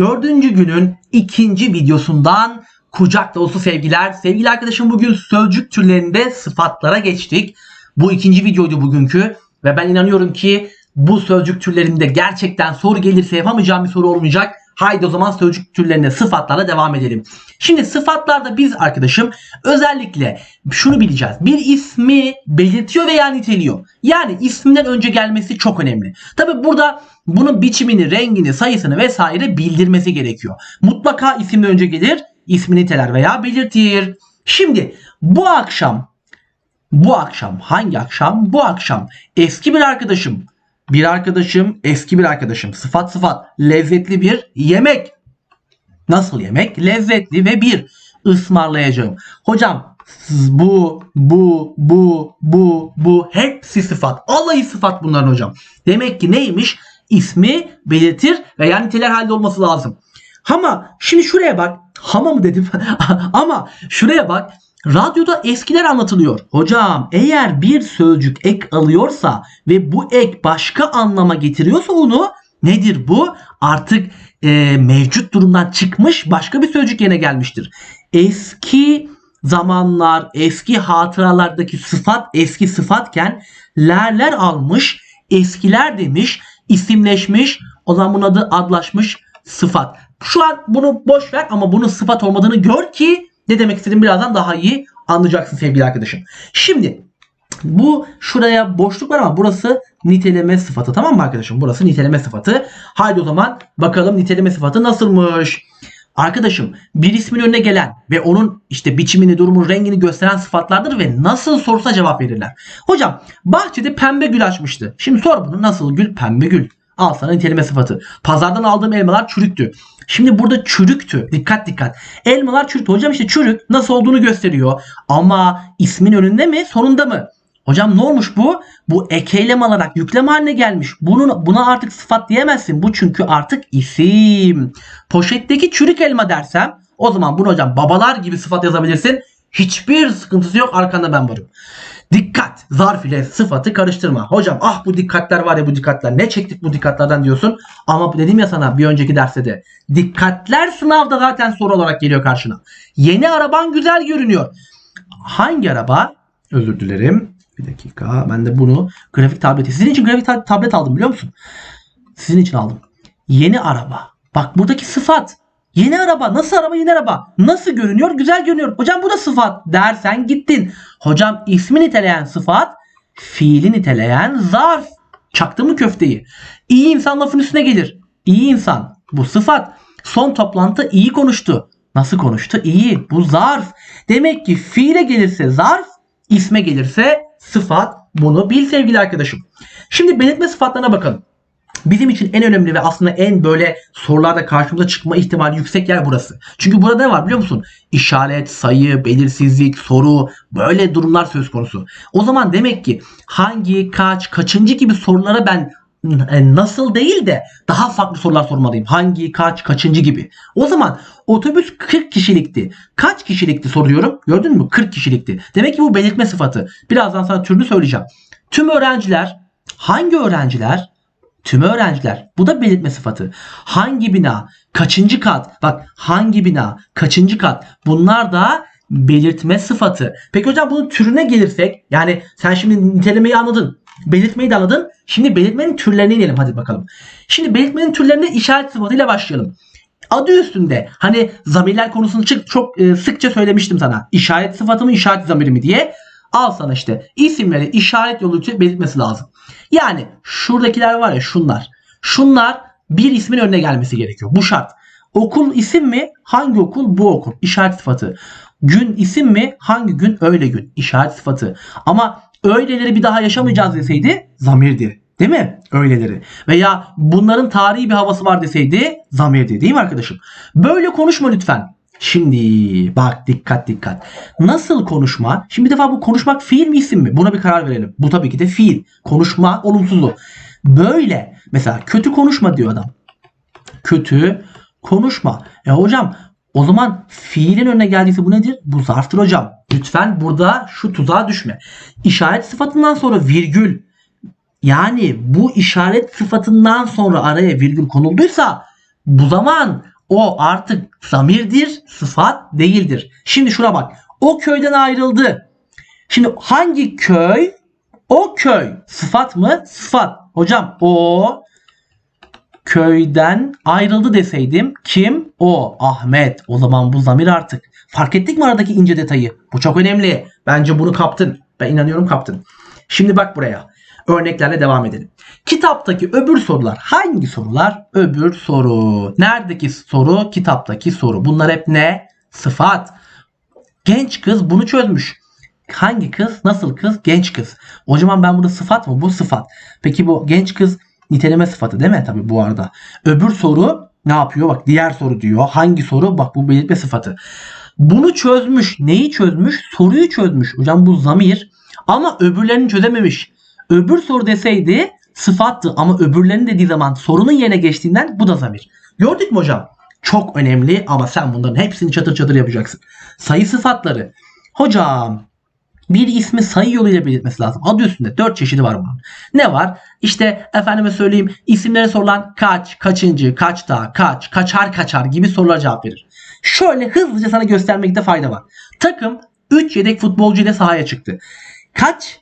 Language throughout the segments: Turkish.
Dördüncü günün ikinci videosundan kucak dolusu sevgiler. Sevgili arkadaşım bugün sözcük türlerinde sıfatlara geçtik. Bu ikinci videoydu bugünkü ve ben inanıyorum ki bu sözcük türlerinde gerçekten soru gelirse yapamayacağım bir soru olmayacak. Haydi o zaman sözcük türlerine sıfatlarla devam edelim. Şimdi sıfatlarda biz arkadaşım özellikle şunu bileceğiz. Bir ismi belirtiyor veya niteliyor. Yani isminden önce gelmesi çok önemli. Tabi burada bunun biçimini, rengini, sayısını vesaire bildirmesi gerekiyor. Mutlaka isimden önce gelir, ismi niteler veya belirtir. Şimdi bu akşam bu akşam hangi akşam? Bu akşam eski bir arkadaşım bir arkadaşım, eski bir arkadaşım. Sıfat sıfat. Lezzetli bir yemek. Nasıl yemek? Lezzetli ve bir ısmarlayacağım. Hocam bu, bu, bu, bu, bu hepsi sıfat. Alayı sıfat bunların hocam. Demek ki neymiş? İsmi belirtir veya niteler halde olması lazım. Ama şimdi şuraya bak. Hama mı dedim? Ama şuraya bak. Radyoda eskiler anlatılıyor. Hocam eğer bir sözcük ek alıyorsa ve bu ek başka anlama getiriyorsa onu nedir bu? Artık e, mevcut durumdan çıkmış başka bir sözcük yerine gelmiştir. Eski zamanlar, eski hatıralardaki sıfat eski sıfatken lerler almış, eskiler demiş, isimleşmiş, o zaman bunun adı adlaşmış sıfat. Şu an bunu boş ver ama bunun sıfat olmadığını gör ki ne demek istediğimi birazdan daha iyi anlayacaksın sevgili arkadaşım. Şimdi bu şuraya boşluk var ama burası niteleme sıfatı tamam mı arkadaşım? Burası niteleme sıfatı. Haydi o zaman bakalım niteleme sıfatı nasılmış? Arkadaşım bir ismin önüne gelen ve onun işte biçimini, durumu, rengini gösteren sıfatlardır ve nasıl sorsa cevap verirler. Hocam bahçede pembe gül açmıştı. Şimdi sor bunu nasıl gül? Pembe gül. Al sana niteleme sıfatı. Pazardan aldığım elmalar çürüktü. Şimdi burada çürüktü. Dikkat dikkat. Elmalar çürüktü. Hocam işte çürük nasıl olduğunu gösteriyor. Ama ismin önünde mi sonunda mı? Hocam ne olmuş bu? Bu ekeylem alarak yükleme haline gelmiş. Bunun, buna artık sıfat diyemezsin. Bu çünkü artık isim. Poşetteki çürük elma dersem o zaman bunu hocam babalar gibi sıfat yazabilirsin. Hiçbir sıkıntısı yok arkanda ben varım. Dikkat zarf ile sıfatı karıştırma. Hocam ah bu dikkatler var ya bu dikkatler ne çektik bu dikkatlerden diyorsun. Ama dedim ya sana bir önceki derste de dikkatler sınavda zaten soru olarak geliyor karşına. Yeni araban güzel görünüyor. Hangi araba? Özür dilerim. Bir dakika ben de bunu grafik tableti. Sizin için grafik ta- tablet aldım biliyor musun? Sizin için aldım. Yeni araba. Bak buradaki sıfat. Yeni araba. Nasıl araba yeni araba? Nasıl görünüyor? Güzel görünüyor. Hocam bu da sıfat dersen gittin. Hocam ismi niteleyen sıfat, fiili niteleyen zarf. Çaktı mı köfteyi? İyi insan lafın üstüne gelir. İyi insan. Bu sıfat. Son toplantı iyi konuştu. Nasıl konuştu? İyi. Bu zarf. Demek ki fiile gelirse zarf, isme gelirse sıfat. Bunu bil sevgili arkadaşım. Şimdi belirtme sıfatlarına bakalım. Bizim için en önemli ve aslında en böyle sorularda karşımıza çıkma ihtimali yüksek yer burası. Çünkü burada ne var biliyor musun? İşaret, sayı, belirsizlik, soru böyle durumlar söz konusu. O zaman demek ki hangi, kaç, kaçıncı gibi sorulara ben e, nasıl değil de daha farklı sorular sormalıyım. Hangi, kaç, kaçıncı gibi. O zaman otobüs 40 kişilikti. Kaç kişilikti soruyorum. Gördün mü? 40 kişilikti. Demek ki bu belirtme sıfatı. Birazdan sana türünü söyleyeceğim. Tüm öğrenciler hangi öğrenciler? Tüm öğrenciler. Bu da belirtme sıfatı. Hangi bina? Kaçıncı kat? Bak hangi bina? Kaçıncı kat? Bunlar da belirtme sıfatı. Peki hocam bunun türüne gelirsek yani sen şimdi nitelemeyi anladın. Belirtmeyi de anladın. Şimdi belirtmenin türlerine inelim hadi bakalım. Şimdi belirtmenin türlerine işaret sıfatıyla başlayalım. Adı üstünde hani zamirler konusunu çok, çok e, sıkça söylemiştim sana. İşaret sıfatı mı işaret zamiri mi diye. Al sana işte isimleri işaret yoluyla belirtmesi lazım. Yani şuradakiler var ya şunlar. Şunlar bir ismin önüne gelmesi gerekiyor. Bu şart. Okul isim mi? Hangi okul? Bu okul. İşaret sıfatı. Gün isim mi? Hangi gün? Öyle gün. İşaret sıfatı. Ama öyleleri bir daha yaşamayacağız deseydi zamirdi. Değil mi? Öyleleri. Veya bunların tarihi bir havası var deseydi zamirdi. Değil mi arkadaşım? Böyle konuşma lütfen. Şimdi bak dikkat dikkat. Nasıl konuşma? Şimdi bir defa bu konuşmak fiil mi isim mi? Buna bir karar verelim. Bu tabii ki de fiil. Konuşma olumsuzu. Böyle mesela kötü konuşma diyor adam. Kötü konuşma. E hocam o zaman fiilin önüne geldiyse bu nedir? Bu zarftır hocam. Lütfen burada şu tuzağa düşme. İşaret sıfatından sonra virgül yani bu işaret sıfatından sonra araya virgül konulduysa bu zaman O artık zamirdir, sıfat değildir. Şimdi şuna bak. O köyden ayrıldı. Şimdi hangi köy? O köy. Sıfat mı? Sıfat. Hocam o köyden ayrıldı deseydim kim? O. Ahmet. O zaman bu zamir artık. Fark ettik mi aradaki ince detayı? Bu çok önemli. Bence bunu kaptın. Ben inanıyorum kaptın. Şimdi bak buraya. Örneklerle devam edelim. Kitaptaki öbür sorular hangi sorular? Öbür soru. Neredeki soru? Kitaptaki soru. Bunlar hep ne? Sıfat. Genç kız bunu çözmüş. Hangi kız? Nasıl kız? Genç kız. O zaman ben burada sıfat mı? Bu sıfat. Peki bu genç kız niteleme sıfatı değil mi? Tabii bu arada. Öbür soru ne yapıyor? Bak diğer soru diyor. Hangi soru? Bak bu belirtme sıfatı. Bunu çözmüş. Neyi çözmüş? Soruyu çözmüş. Hocam bu zamir. Ama öbürlerini çözememiş. Öbür soru deseydi sıfattı ama öbürlerini dediği zaman sorunun yerine geçtiğinden bu da zamir. Gördük mü hocam? Çok önemli ama sen bunların hepsini çatır çatır yapacaksın. Sayı sıfatları. Hocam bir ismi sayı yoluyla belirtmesi lazım. Adı üstünde 4 çeşidi var bunun. Ne var? İşte efendime söyleyeyim isimlere sorulan kaç, kaçıncı, kaçta, kaç, kaçar kaçar gibi sorular cevap verir. Şöyle hızlıca sana göstermekte fayda var. Takım 3 yedek futbolcu ile sahaya çıktı. Kaç?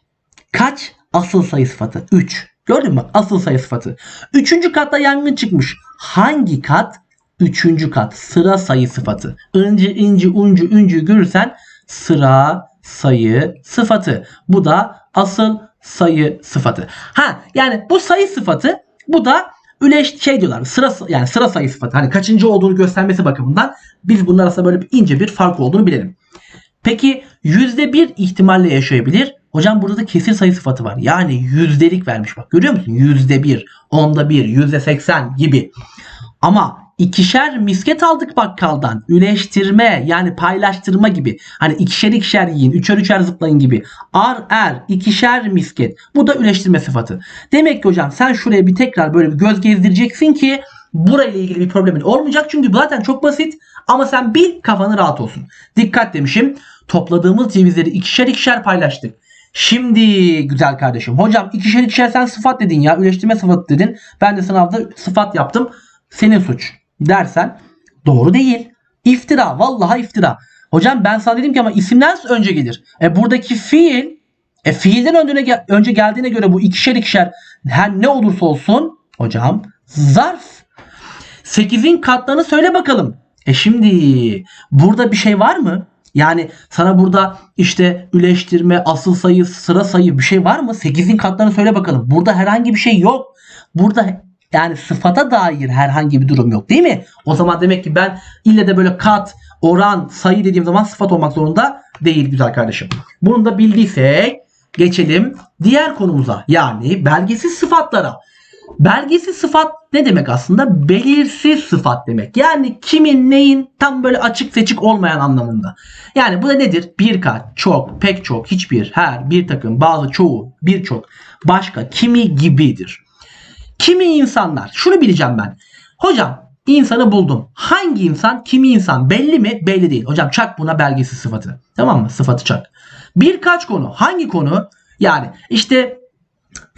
Kaç asıl sayı sıfatı? 3. Gördün mü? Asıl sayı sıfatı. Üçüncü katta yangın çıkmış. Hangi kat? Üçüncü kat. Sıra sayı sıfatı. Inci, inci, uncu, üncü görürsen sıra sayı sıfatı. Bu da asıl sayı sıfatı. Ha yani bu sayı sıfatı bu da üleş şey diyorlar sıra yani sıra sayı sıfatı. Hani kaçıncı olduğunu göstermesi bakımından biz bunlar arasında böyle bir ince bir fark olduğunu bilelim. Peki yüzde bir ihtimalle yaşayabilir. Hocam burada da kesir sayı sıfatı var. Yani yüzdelik vermiş bak görüyor musun? Yüzde bir, onda bir, yüzde seksen gibi. Ama ikişer misket aldık bakkaldan. Üleştirme yani paylaştırma gibi. Hani ikişer ikişer yiyin, üçer üçer zıplayın gibi. Ar er, ikişer misket. Bu da üleştirme sıfatı. Demek ki hocam sen şuraya bir tekrar böyle bir göz gezdireceksin ki burayla ilgili bir problemin olmayacak. Çünkü zaten çok basit ama sen bil kafanı rahat olsun. Dikkat demişim. Topladığımız cevizleri ikişer ikişer paylaştık. Şimdi güzel kardeşim. Hocam ikişer ikişer sen sıfat dedin ya. Üleştirme sıfatı dedin. Ben de sınavda sıfat yaptım. Senin suç dersen doğru değil. İftira. Vallahi iftira. Hocam ben sana dedim ki ama isimden önce gelir. E buradaki fiil e fiilden önce, önce geldiğine göre bu ikişer ikişer her ne olursa olsun hocam zarf. 8'in katlarını söyle bakalım. E şimdi burada bir şey var mı? Yani sana burada işte üleştirme, asıl sayı, sıra sayı bir şey var mı? 8'in katlarını söyle bakalım. Burada herhangi bir şey yok. Burada yani sıfata dair herhangi bir durum yok değil mi? O zaman demek ki ben ille de böyle kat, oran, sayı dediğim zaman sıfat olmak zorunda değil güzel kardeşim. Bunu da bildiysek geçelim diğer konumuza. Yani belgesiz sıfatlara. Belgesiz sıfat ne demek aslında? Belirsiz sıfat demek. Yani kimin neyin tam böyle açık seçik olmayan anlamında. Yani bu da nedir? Birkaç, çok, pek çok, hiçbir, her, bir takım, bazı, çoğu, birçok, başka, kimi gibidir. Kimi insanlar? Şunu bileceğim ben. Hocam insanı buldum. Hangi insan? Kimi insan? Belli mi? Belli değil. Hocam çak buna belgesiz sıfatı. Tamam mı? Sıfatı çak. Birkaç konu. Hangi konu? Yani işte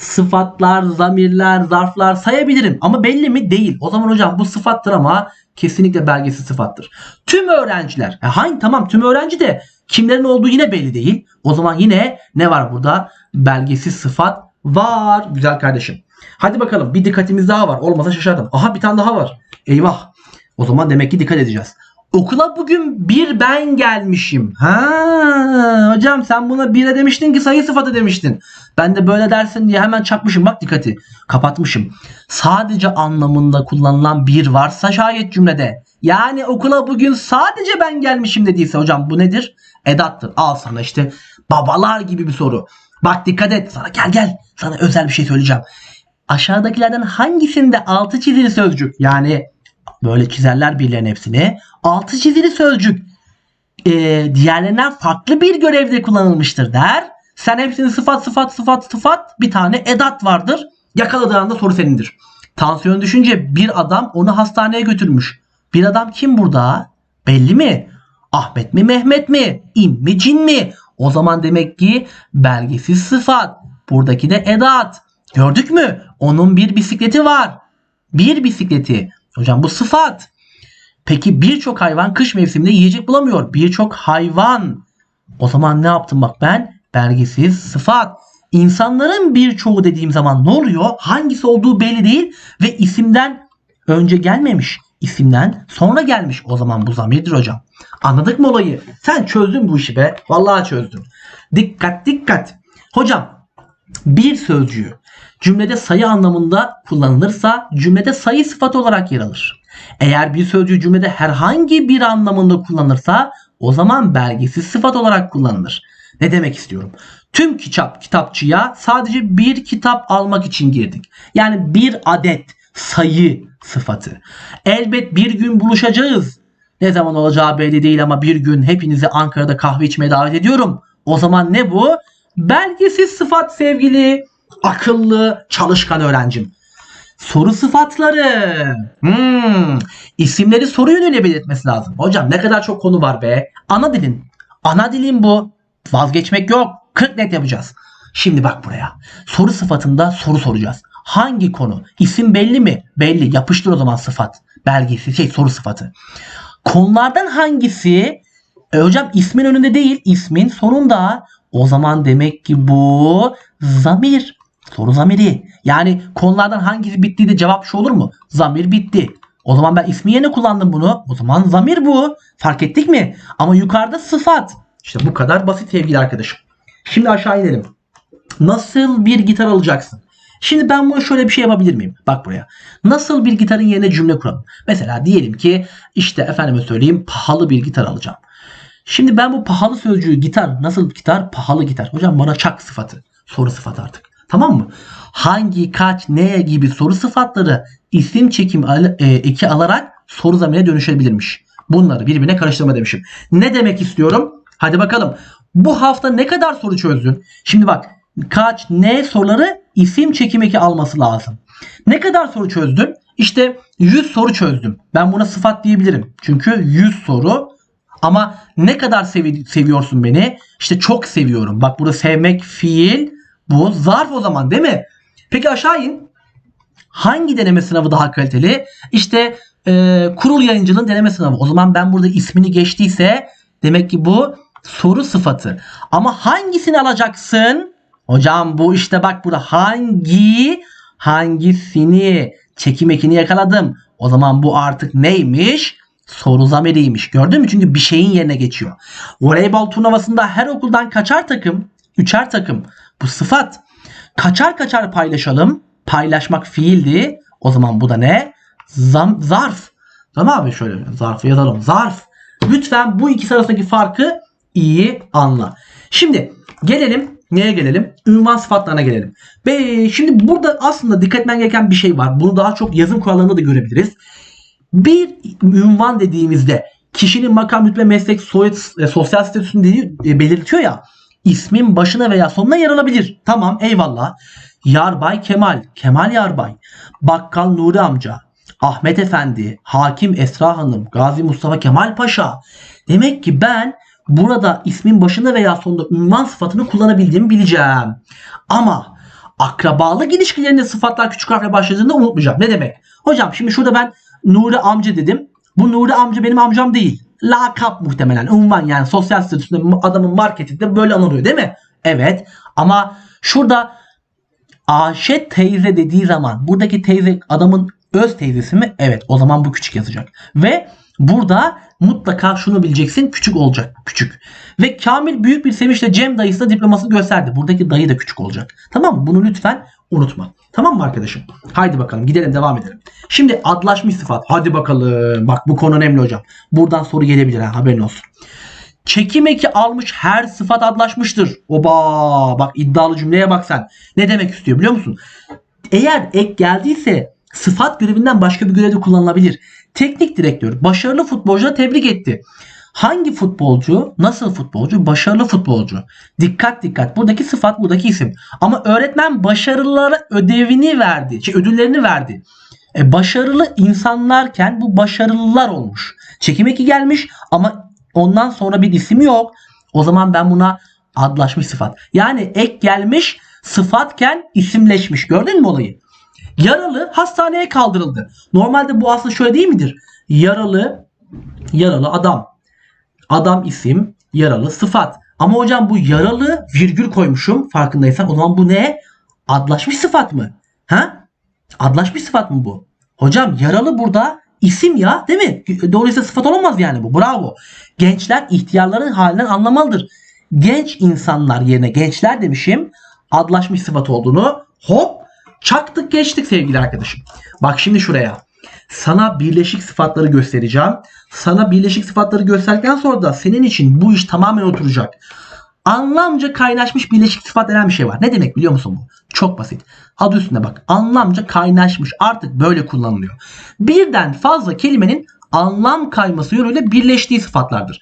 sıfatlar, zamirler, zarflar sayabilirim ama belli mi? Değil. O zaman hocam bu sıfattır ama kesinlikle belgesiz sıfattır. Tüm öğrenciler. E hangi tamam tüm öğrenci de kimlerin olduğu yine belli değil. O zaman yine ne var burada? Belgesiz sıfat var. Güzel kardeşim. Hadi bakalım bir dikkatimiz daha var. Olmasa şaşardım. Aha bir tane daha var. Eyvah. O zaman demek ki dikkat edeceğiz. Okula bugün bir ben gelmişim. Ha hocam sen buna bire demiştin ki sayı sıfatı demiştin. Ben de böyle dersin diye hemen çakmışım. Bak dikkati. Kapatmışım. Sadece anlamında kullanılan bir varsa şayet cümlede. Yani okula bugün sadece ben gelmişim dediyse hocam bu nedir? Edattır. Al sana işte babalar gibi bir soru. Bak dikkat et. Sana gel gel. Sana özel bir şey söyleyeceğim. Aşağıdakilerden hangisinde altı çizili sözcük yani böyle çizerler birilerinin hepsini altı çizili sözcük e, diğerlerinden farklı bir görevde kullanılmıştır der. Sen hepsini sıfat sıfat sıfat sıfat bir tane edat vardır. Yakaladığı anda soru senindir. Tansiyon düşünce bir adam onu hastaneye götürmüş. Bir adam kim burada? Belli mi? Ahmet mi Mehmet mi? İn mi cin mi? O zaman demek ki belgesiz sıfat. Buradaki de edat. Gördük mü? Onun bir bisikleti var. Bir bisikleti. Hocam bu sıfat. Peki birçok hayvan kış mevsiminde yiyecek bulamıyor. Birçok hayvan. O zaman ne yaptım bak ben? Belgesiz sıfat. İnsanların birçoğu dediğim zaman ne oluyor? Hangisi olduğu belli değil ve isimden önce gelmemiş. İsimden sonra gelmiş. O zaman bu zamirdir hocam. Anladık mı olayı? Sen çözdün bu işi be. Vallahi çözdün. Dikkat dikkat. Hocam bir sözcüğü cümlede sayı anlamında kullanılırsa cümlede sayı sıfat olarak yer alır. Eğer bir sözcüğü cümlede herhangi bir anlamında kullanırsa o zaman belgesiz sıfat olarak kullanılır. Ne demek istiyorum? Tüm kitap kitapçıya sadece bir kitap almak için girdik. Yani bir adet sayı sıfatı. Elbet bir gün buluşacağız. Ne zaman olacağı belli değil ama bir gün hepinizi Ankara'da kahve içmeye davet ediyorum. O zaman ne bu? Belgesiz sıfat sevgili akıllı çalışkan öğrencim. Soru sıfatları. Hmm. İsimleri soru yönüyle belirtmesi lazım. Hocam ne kadar çok konu var be. Ana dilin. Ana dilin bu. Vazgeçmek yok. 40 net yapacağız. Şimdi bak buraya. Soru sıfatında soru soracağız. Hangi konu? İsim belli mi? Belli. Yapıştır o zaman sıfat. Belgesi şey soru sıfatı. Konulardan hangisi? E, hocam ismin önünde değil. ismin sonunda. O zaman demek ki bu zamir. Soru zamiri. Yani konulardan hangisi bittiydi cevap şu olur mu? Zamir bitti. O zaman ben ismi yerine kullandım bunu. O zaman zamir bu. Fark ettik mi? Ama yukarıda sıfat. İşte bu kadar basit sevgili arkadaşım. Şimdi aşağı inelim. Nasıl bir gitar alacaksın? Şimdi ben bunu şöyle bir şey yapabilir miyim? Bak buraya. Nasıl bir gitarın yerine cümle kuralım. Mesela diyelim ki işte efendime söyleyeyim pahalı bir gitar alacağım. Şimdi ben bu pahalı sözcüğü gitar nasıl gitar? Pahalı gitar. Hocam bana çak sıfatı. Soru sıfatı artık. Tamam mı? Hangi, kaç, ne gibi soru sıfatları isim çekim e, eki alarak soru zamirine dönüşebilirmiş. Bunları birbirine karıştırma demişim. Ne demek istiyorum? Hadi bakalım. Bu hafta ne kadar soru çözdün? Şimdi bak kaç, ne soruları isim çekim eki alması lazım. Ne kadar soru çözdün? İşte 100 soru çözdüm. Ben buna sıfat diyebilirim. Çünkü 100 soru ama ne kadar sevi- seviyorsun beni? İşte çok seviyorum. Bak burada sevmek fiil. Bu zarf o zaman değil mi? Peki aşağı in. Hangi deneme sınavı daha kaliteli? İşte e, kurul yayıncılığın deneme sınavı. O zaman ben burada ismini geçtiyse demek ki bu soru sıfatı. Ama hangisini alacaksın? Hocam bu işte bak burada hangi hangisini çekim ekini yakaladım. O zaman bu artık neymiş? Soru zamiriymiş. Gördün mü? Çünkü bir şeyin yerine geçiyor. Voleybol turnuvasında her okuldan kaçar takım? Üçer takım. Bu sıfat. Kaçar kaçar paylaşalım. Paylaşmak fiildi. O zaman bu da ne? Zam, zarf. Tamam abi şöyle zarfı yazalım. Zarf. Lütfen bu ikisi arasındaki farkı iyi anla. Şimdi gelelim neye gelelim? Ünvan sıfatlarına gelelim. Ve şimdi burada aslında dikkat etmen gereken bir şey var. Bunu daha çok yazım kurallarında da görebiliriz. Bir ünvan dediğimizde kişinin makam, rütbe, meslek, soyut, sosyal statüsünü e, belirtiyor ya. İsmin başına veya sonuna yer alabilir. Tamam eyvallah. Yarbay Kemal, Kemal Yarbay, Bakkal Nuri amca, Ahmet Efendi, Hakim Esra Hanım, Gazi Mustafa Kemal Paşa. Demek ki ben burada ismin başında veya sonunda ünvan sıfatını kullanabildiğimi bileceğim. Ama akrabalık ilişkilerinde sıfatlar küçük harfle başladığında unutmayacağım. Ne demek? Hocam şimdi şurada ben Nuri amca dedim. Bu Nuri amca benim amcam değil. Lakap muhtemelen. Unvan yani sosyal statüsünde adamın marketinde böyle anılıyor değil mi? Evet. Ama şurada Ayşe teyze dediği zaman buradaki teyze adamın öz teyzesi mi? Evet. O zaman bu küçük yazacak. Ve burada mutlaka şunu bileceksin. Küçük olacak. Küçük. Ve Kamil büyük bir sevinçle Cem dayısına diplomasını gösterdi. Buradaki dayı da küçük olacak. Tamam mı? Bunu lütfen unutma. Tamam mı arkadaşım? Haydi bakalım gidelim devam edelim. Şimdi adlaşmış sıfat. Hadi bakalım. Bak bu konu önemli hocam. Buradan soru gelebilir ha haberin olsun. Çekim eki almış her sıfat adlaşmıştır. Oba bak iddialı cümleye bak sen. Ne demek istiyor biliyor musun? Eğer ek geldiyse sıfat görevinden başka bir görevde kullanılabilir. Teknik direktör başarılı futbolcuya tebrik etti. Hangi futbolcu? Nasıl futbolcu? Başarılı futbolcu. Dikkat dikkat. Buradaki sıfat buradaki isim. Ama öğretmen başarılılara ödevini verdi. Şey, ödüllerini verdi. E, başarılı insanlarken bu başarılılar olmuş. Çekim eki gelmiş ama ondan sonra bir isim yok. O zaman ben buna adlaşmış sıfat. Yani ek gelmiş sıfatken isimleşmiş. Gördün mü olayı? Yaralı hastaneye kaldırıldı. Normalde bu aslında şöyle değil midir? Yaralı Yaralı adam. Adam isim, yaralı sıfat. Ama hocam bu yaralı virgül koymuşum farkındaysan. O zaman bu ne? Adlaşmış sıfat mı? Ha? Adlaşmış sıfat mı bu? Hocam yaralı burada isim ya değil mi? Dolayısıyla sıfat olamaz yani bu. Bravo. Gençler ihtiyarların halinden anlamalıdır. Genç insanlar yerine gençler demişim. Adlaşmış sıfat olduğunu hop çaktık geçtik sevgili arkadaşım. Bak şimdi şuraya. Sana birleşik sıfatları göstereceğim. Sana birleşik sıfatları gösterdikten sonra da senin için bu iş tamamen oturacak. Anlamca kaynaşmış birleşik sıfat denen bir şey var. Ne demek biliyor musun bu? Çok basit. Adı üstünde bak. Anlamca kaynaşmış. Artık böyle kullanılıyor. Birden fazla kelimenin anlam kayması yönüyle birleştiği sıfatlardır.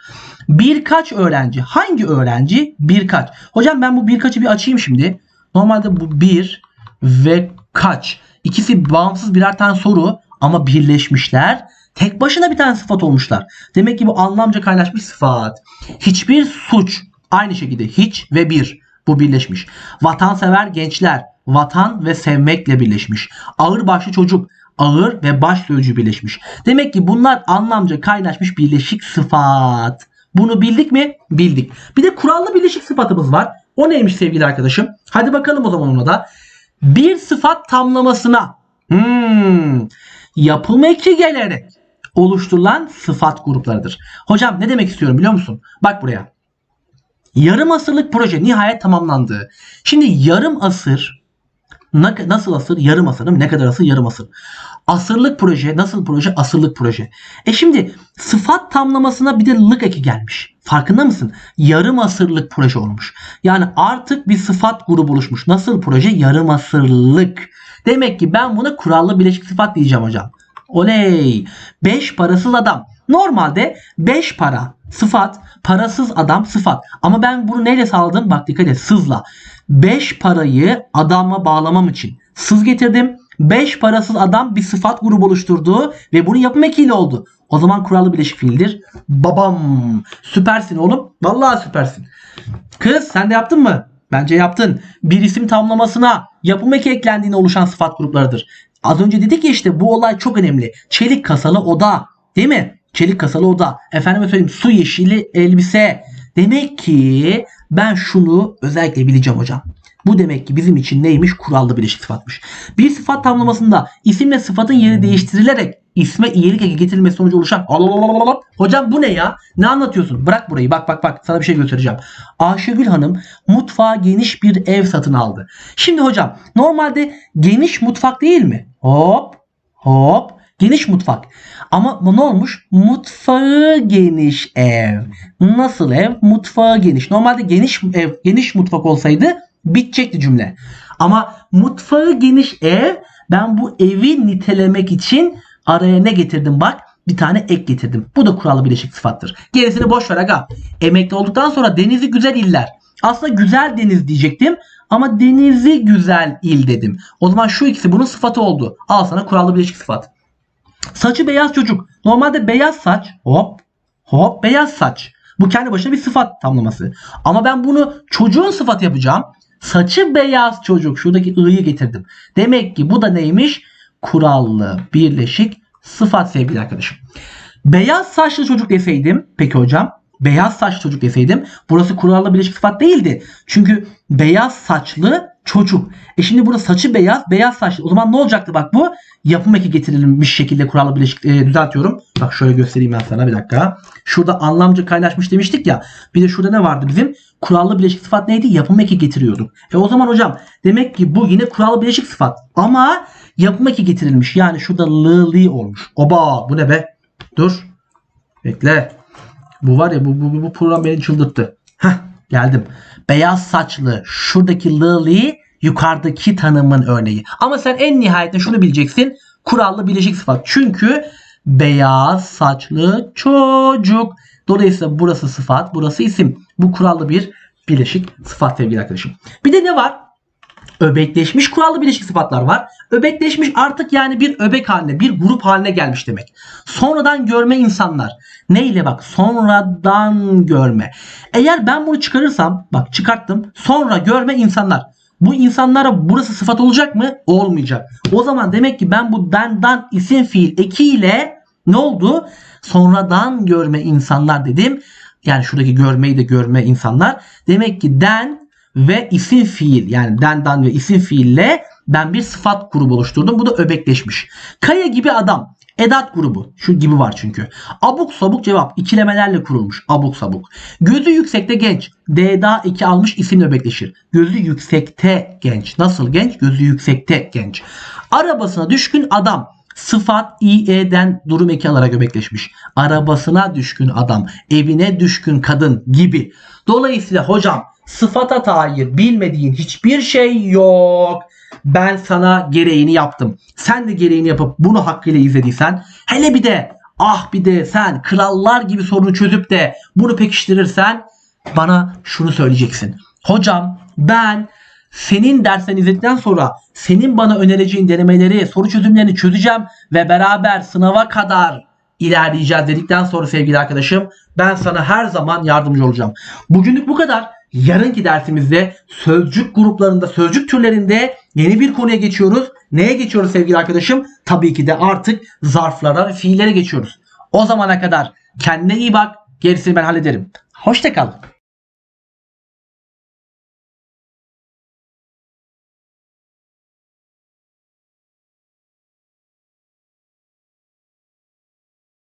Birkaç öğrenci. Hangi öğrenci? Birkaç. Hocam ben bu birkaçı bir açayım şimdi. Normalde bu bir ve kaç. İkisi bağımsız birer tane soru ama birleşmişler. Tek başına bir tane sıfat olmuşlar. Demek ki bu anlamca kaynaşmış sıfat. Hiçbir suç aynı şekilde hiç ve bir bu birleşmiş. Vatansever gençler vatan ve sevmekle birleşmiş. Ağır başlı çocuk ağır ve baş sözcüğü birleşmiş. Demek ki bunlar anlamca kaynaşmış birleşik sıfat. Bunu bildik mi? Bildik. Bir de kurallı birleşik sıfatımız var. O neymiş sevgili arkadaşım? Hadi bakalım o zaman ona da. Bir sıfat tamlamasına hmm, yapım eki gelerek oluşturulan sıfat gruplarıdır. Hocam ne demek istiyorum biliyor musun? Bak buraya. Yarım asırlık proje nihayet tamamlandı. Şimdi yarım asır na- nasıl asır? Yarım asır? Ne kadar asır? Yarım asır. Asırlık proje nasıl proje? Asırlık proje. E şimdi sıfat tamlamasına bir de lık eki gelmiş. Farkında mısın? Yarım asırlık proje olmuş. Yani artık bir sıfat grubu oluşmuş. Nasıl proje? Yarım asırlık. Demek ki ben buna kurallı bileşik sıfat diyeceğim hocam. Oley. 5 parasız adam. Normalde 5 para sıfat, parasız adam sıfat. Ama ben bunu neyle sağladım? Bak dikkat et sızla. 5 parayı adama bağlamam için sız getirdim. 5 parasız adam bir sıfat grubu oluşturdu ve bunu yapım ekiyle oldu. O zaman kurallı bileşik fiildir. Babam. Süpersin oğlum. Vallahi süpersin. Kız sen de yaptın mı? Bence yaptın. Bir isim tamlamasına yapım eki eklendiğinde oluşan sıfat gruplarıdır. Az önce dedik ya işte bu olay çok önemli. Çelik kasalı oda. Değil mi? Çelik kasalı oda. Efendime söyleyeyim su yeşili elbise. Demek ki ben şunu özellikle bileceğim hocam. Bu demek ki bizim için neymiş? Kurallı bileşik sıfatmış. Bir sıfat tamlamasında isim ve sıfatın yeri değiştirilerek isme iyilik eki getirilmesi sonucu oluşan Alalalala. Hocam bu ne ya? Ne anlatıyorsun? Bırak burayı. Bak bak bak sana bir şey göstereceğim. Ayşegül Hanım mutfağa geniş bir ev satın aldı. Şimdi hocam normalde geniş mutfak değil mi? Hop hop geniş mutfak. Ama ne olmuş? Mutfağı geniş ev. Nasıl ev? Mutfağı geniş. Normalde geniş ev, geniş mutfak olsaydı bitecekti cümle. Ama mutfağı geniş ev ben bu evi nitelemek için araya ne getirdim bak bir tane ek getirdim. Bu da kurallı bileşik sıfattır. Gerisini boş ver aga. Emekli olduktan sonra denizi güzel iller. Aslında güzel deniz diyecektim ama denizi güzel il dedim. O zaman şu ikisi bunun sıfatı oldu. Al sana kurallı bileşik sıfat. Saçı beyaz çocuk. Normalde beyaz saç hop hop beyaz saç. Bu kendi başına bir sıfat tamlaması. Ama ben bunu çocuğun sıfatı yapacağım. Saçı beyaz çocuk. Şuradaki ı'yı getirdim. Demek ki bu da neymiş? Kurallı birleşik sıfat sevgili arkadaşım. Beyaz saçlı çocuk deseydim peki hocam beyaz saçlı çocuk deseydim burası kurallı birleşik sıfat değildi. Çünkü beyaz saçlı çocuk. E şimdi burada saçı beyaz, beyaz saçlı. O zaman ne olacaktı bak bu? Yapım eki getirilmiş şekilde kurallı birleşik e, düzeltiyorum. Bak şöyle göstereyim ben sana bir dakika. Şurada anlamcı kaynaşmış demiştik ya. Bir de şurada ne vardı bizim? Kurallı bileşik sıfat neydi? Yapım eki getiriyorduk. E o zaman hocam demek ki bu yine kurallı bileşik sıfat. Ama yapım eki getirilmiş. Yani şurada lı li olmuş. Oba bu ne be? Dur. Bekle. Bu var ya bu, bu, bu program beni çıldırttı. Heh geldim. Beyaz saçlı şuradaki Lily yukarıdaki tanımın örneği. Ama sen en nihayetinde şunu bileceksin. Kurallı bileşik sıfat. Çünkü beyaz saçlı çocuk. Dolayısıyla burası sıfat, burası isim. Bu kurallı bir bileşik sıfat sevgili arkadaşım. Bir de ne var? Öbekleşmiş kurallı bileşik sıfatlar var. Öbekleşmiş artık yani bir öbek haline, bir grup haline gelmiş demek. Sonradan görme insanlar. Ne ile bak? Sonradan görme. Eğer ben bunu çıkarırsam, bak çıkarttım. Sonra görme insanlar. Bu insanlara burası sıfat olacak mı? Olmayacak. O zaman demek ki ben bu benden isim fiil ekiyle Ne oldu? Sonradan görme insanlar dedim. Yani şuradaki görmeyi de görme insanlar. Demek ki den ve isim fiil yani den dan ve isim fiille ben bir sıfat grubu oluşturdum. Bu da öbekleşmiş. Kaya gibi adam. Edat grubu. Şu gibi var çünkü. Abuk sabuk cevap. ikilemelerle kurulmuş. Abuk sabuk. Gözü yüksekte genç. D'da 2 almış isim öbekleşir. Gözü yüksekte genç. Nasıl genç? Gözü yüksekte genç. Arabasına düşkün adam. Sıfat i'den durum eki alarak öbekleşmiş. Arabasına düşkün adam, evine düşkün kadın gibi. Dolayısıyla hocam sıfata dair bilmediğin hiçbir şey yok. Ben sana gereğini yaptım. Sen de gereğini yapıp bunu hakkıyla izlediysen hele bir de ah bir de sen krallar gibi sorunu çözüp de bunu pekiştirirsen bana şunu söyleyeceksin. Hocam ben senin derslerini izledikten sonra senin bana önereceğin denemeleri, soru çözümlerini çözeceğim ve beraber sınava kadar ilerleyeceğiz dedikten sonra sevgili arkadaşım ben sana her zaman yardımcı olacağım. Bugünlük bu kadar. Yarınki dersimizde sözcük gruplarında, sözcük türlerinde yeni bir konuya geçiyoruz. Neye geçiyoruz sevgili arkadaşım? Tabii ki de artık zarflara ve fiillere geçiyoruz. O zamana kadar kendine iyi bak. Gerisini ben hallederim. Hoşçakal.